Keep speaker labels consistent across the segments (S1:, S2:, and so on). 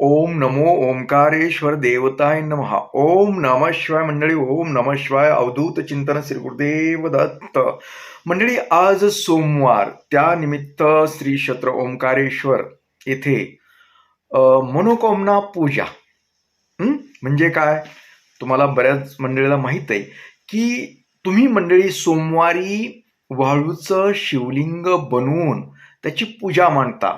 S1: ओम नमो ओंकारेश्वर देवताय नमः। ओम नम शिवाय मंडळी ओम नम शिवाय अवधूत चिंतन श्री गुरुदेव दत्त। मंडळी आज सोमवार त्यानिमित्त श्री क्षेत्र ओंकारेश्वर येथे मनोकामना पूजा म्हणजे काय? तुम्हाला बऱ्याच मंडळीला माहीत आहे की तुम्ही मंडळी सोमवारी वाळूचं शिवलिंग बनवून त्याची पूजा मांडता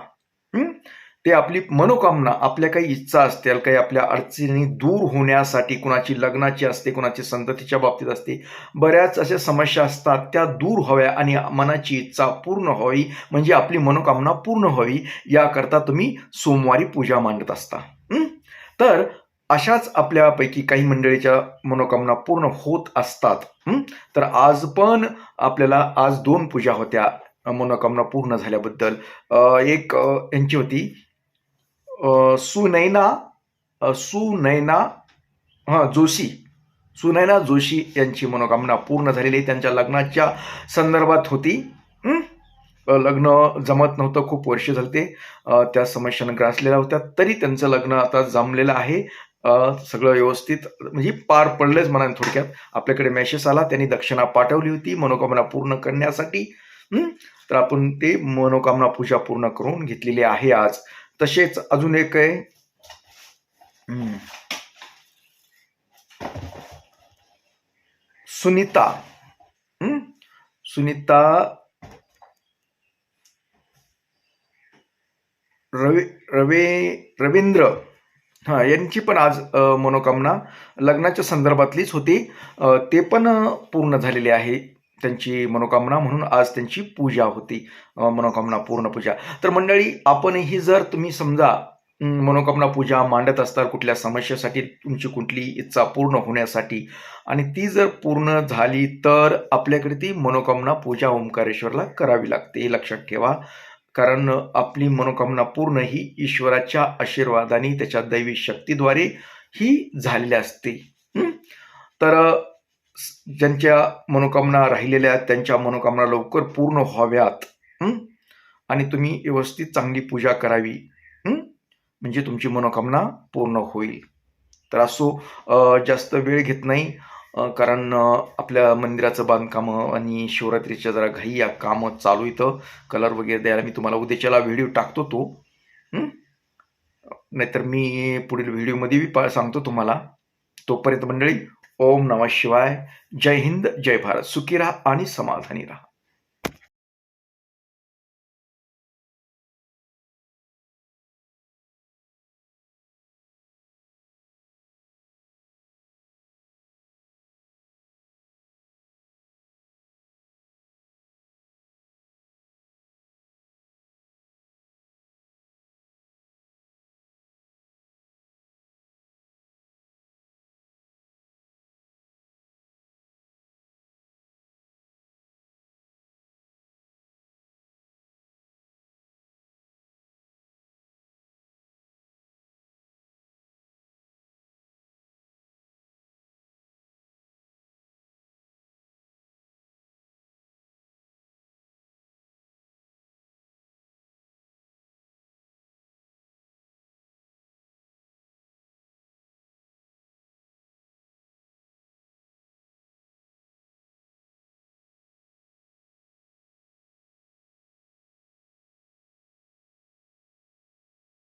S1: ते आपली मनोकामना आपल्या काही इच्छा असतील काही आपल्या अडचणी दूर होण्यासाठी कुणाची लग्नाची असते कुणाची संततीच्या बाबतीत असते बऱ्याच अशा समस्या असतात त्या दूर व्हाव्या आणि मनाची इच्छा पूर्ण व्हावी म्हणजे आपली मनोकामना पूर्ण व्हावी याकरता तुम्ही सोमवारी पूजा मांडत असता. तर अशाच आपल्यापैकी काही मंडळीच्या मनोकामना पूर्ण होत असतात. तर आज पण आपल्याला आज दोन पूजा होत्या मनोकामना पूर्ण झाल्याबद्दल. एक यांची होती सुनैना सुनैना हां जोशी. सुनैना जोशी यांची मनोकामना पूर्ण झालेली आहे. त्यांच्या लग्नाच्या संदर्भात होती. लग्न जमत नव्हतं. खूप वर्ष झाले ते त्या समस्यानं ग्रासलेल्या होत्या. तरी त्यांचं लग्न आता जमलेलं आहे. सगळं व्यवस्थित म्हणजे पार पडलंच म्हणाने थोडक्यात. आपल्याकडे मेसेज आला. त्यांनी दक्षिणा पाठवली होती. मनोकामना पूर्ण करण्यासाठी. तर आपण ते मनोकामना पूजा पूर्ण करून घेतलेली आहे आज. तसेच अजून एक आहे. सुनीता. सुनीता रवी रवे रवींद्र. हां यांची पण आज मनोकामना लग्नाच्या संदर्भातलीच होती. ते पण पूर्ण झालेली आहे. त्यांची मनोकामना म्हणून आज त्यांची पूजा होती. मनोकामना पूर्ण पूजा. तर मंडळी आपणही जर तुम्ही समजा मनोकामना पूजा मांडत असताल कुठल्या समस्येसाठी तुमची कुठली इच्छा पूर्ण होण्यासाठी आणि ती जर पूर्ण झाली तर आपल्याकडे ती मनोकामना पूजा ओंकारेश्वरला करावी लागते. हे लक्षात ठेवा. कारण आपली मनोकामना पूर्ण ही ईश्वराच्या आशीर्वादाने त्याच्या दैवी शक्तीद्वारे ही झालेली असते. तर ज्यांच्या मनोकामना राहिलेल्या आहेत त्यांच्या मनोकामना लवकर पूर्ण व्हाव्यात. आणि तुम्ही व्यवस्थित चांगली पूजा करावी. म्हणजे तुमची मनोकामना पूर्ण होईल. तर असो जास्त वेळ घेत नाही कारण आपल्या मंदिराचं बांधकाम आणि शिवरात्रीच्या जरा घाई या कामं चालू इथं. कलर वगैरे द्यायला मी तुम्हाला उद्याच्याला व्हिडिओ टाकतो तो. नाहीतर मी पुढील व्हिडिओमध्ये बी पा सांगतो तुम्हाला. तोपर्यंत मंडळी ओम नमः शिवाय. जय हिंद जय भारत. सुखी राहा आणि समाधानी राहा.